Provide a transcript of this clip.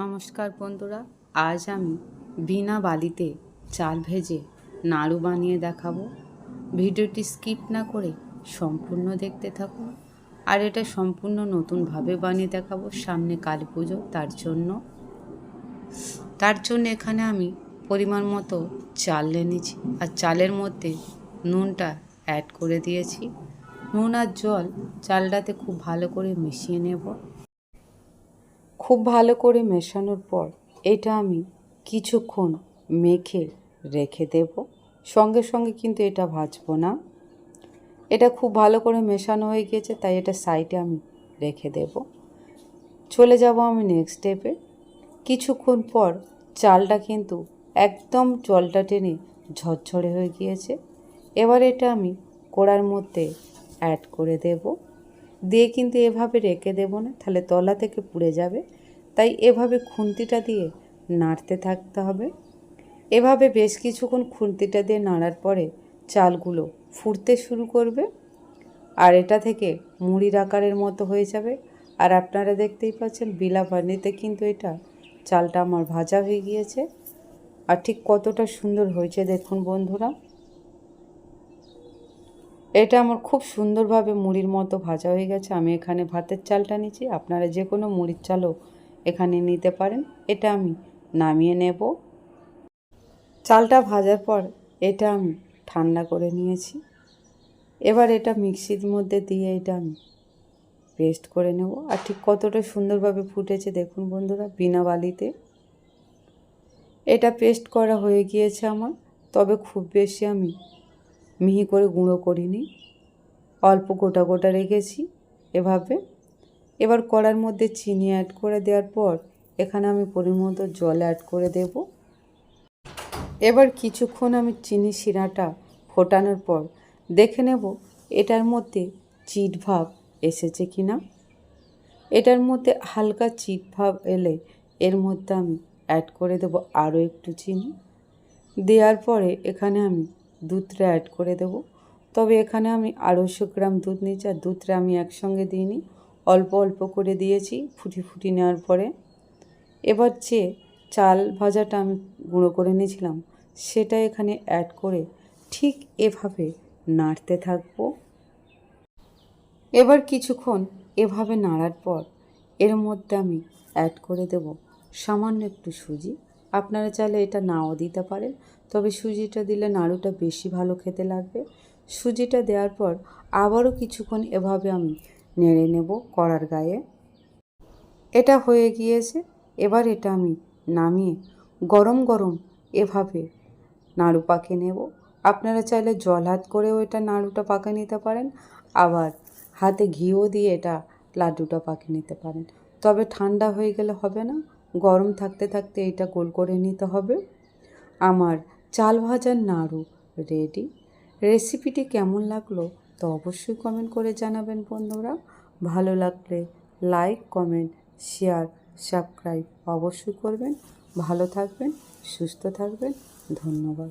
নমস্কার বন্ধুরা, আজ আমি বিনা বালিতে চাল ভেজে নাড়ু বানিয়ে দেখাবো। ভিডিওটি স্কিপ না করে সম্পূর্ণ দেখতে থাকুন। আর এটা সম্পূর্ণ নতুনভাবে বানিয়ে দেখাবো সামনে কালী পুজো, তার জন্য। তার জন্য এখানে আমি পরিমাণ মতো চাল নিয়েছি। আর চালের মধ্যে নুনটা অ্যাড করে দিয়েছি। নুন আর জল চালটাতে খুব ভালো করে মিশিয়ে নেব। খুব ভালো করে মেশানোর পর এটা আমি কিছুক্ষণ মেখে রেখে দেব। সঙ্গে সঙ্গে কিন্তু এটা ভাজবো না। এটা খুব ভালো করে মেশানো হয়ে গিয়েছে, তাই এটা সাইডে আমি রেখে দেব। চলে যাব আমি নেক্সট স্টেপে কিছুক্ষণ পর চালটা কিন্তু একদম জলটা টেনে ঝরঝরে হয়ে গিয়েছে। এবার এটা আমি কড়ার মধ্যে অ্যাড করে দেব। দিয়ে কিন্তু এভাবে রেখে দেব না, তাহলে তলা থেকে পুড়ে যাবে। তাই এভাবে খুন্তিটা দিয়ে নাড়তে থাকতে হবে। এভাবে বেশ কিছুক্ষণ খুন্তিটা দিয়ে নাড়ার পরে চালগুলো ফুটতে শুরু করবে আর এটা থেকে মুড়ির আকারের মতো হয়ে যাবে। আর আপনারা দেখতেই পাচ্ছেন বিলা পানিতে কিন্তু এটা চালটা আমার ভাজা হয়ে গিয়েছে। আর ঠিক কতটা সুন্দর হয়েছে দেখুন বন্ধুরা। এটা আমার খুব সুন্দরভাবে মুড়ির মতো ভাজা হয়ে গেছে। আমি এখানে ভাতের চালটা নিচ্ছি। আপনারা যে কোনো মুড়ির চালও এখানে নিতে পারেন। এটা আমি নামিয়ে নেব। চালটা ভাজার পর এটা আমি ঠান্ডা করে নিয়েছি। এবার এটা মিক্সির মধ্যে দিয়ে এটা আমি পেস্ট করে নেব। আর ঠিক কতটা সুন্দরভাবে ফুটেছে দেখুন বন্ধুরা, বিনা বালিতে। এটা পেস্ট করা হয়ে গিয়েছে আমার, তবে খুব বেশি আমি মিহি করে গুঁড়ো করিনি। অল্প গোটা গোটা রেখেছি এভাবে। এবার কড়ার মধ্যে চিনি অ্যাড করে দেওয়ার পর এখানে আমি পরিমাণ জল অ্যাড করে দেব। এবার কিছুক্ষণ আমি চিনি শিরাটা ফোটানোর পর দেখে নেব এটার মধ্যে চিট ভাব এসেছে কি না এটার মধ্যে হালকা চিট ভাব এলে এর মধ্যে আমি অ্যাড করে দেব আরও একটু চিনি। দেওয়ার পরে এখানে আমি দুধটা অ্যাড করে দেব। তবে এখানে আমি আড়াইশো গ্রাম দুধ নিয়েছি, আর দুধটা আমি একসঙ্গে দিইনি। অল্প অল্প অল্প করে দিয়েছি ফুটি ফুটি নেওয়ার পরে। এবার যে চাল ভাজাটা আমি গুঁড়ো করে নিয়েছিলাম, সেটা এখানে অ্যাড করে ঠিক এভাবে নাড়তে থাকব। এবার কিছুক্ষণ এভাবে নাড়ার পর এর মধ্যে আমি অ্যাড করে দেব সামান্য একটু সুজি। আপনারা চাইলে এটা নাও দিতে পারেন, তবে সুজিটা দিলে নাড়ুটা বেশি ভালো খেতে লাগবে। সুজিটা দেওয়ার পর আবারও কিছুক্ষণ এভাবে আমি নেড়ে নেব কড়ার গায়ে। এটা হয়ে গিয়েছে, এবার এটা আমি নামিয়ে গরম গরম এভাবে নাড়ু পাকে নেব। আপনারা চাইলে জল হাত করেও এটা নাড়ুটা পাকে নিতে পারেন, আবার হাতে ঘিও দিয়ে এটা লাড্ডুটা পাকে নিতে পারেন। তবে ঠান্ডা হয়ে গেলে হবে না, গরম থাকতে থাকতে এটা গোল করে নিতে হবে। আমার চাল ভাজার নাড়ু রেডি। রেসিপিটি কেমন লাগল তো অবশ্যই কমেন্ট করে জানাবেন বন্ধুরা। ভালো লাগলে লাইক কমেন্ট শেয়ার সাবস্ক্রাইব অবশ্যই করবেন। ভালো থাকবেন, সুস্থ থাকবেন। ধন্যবাদ।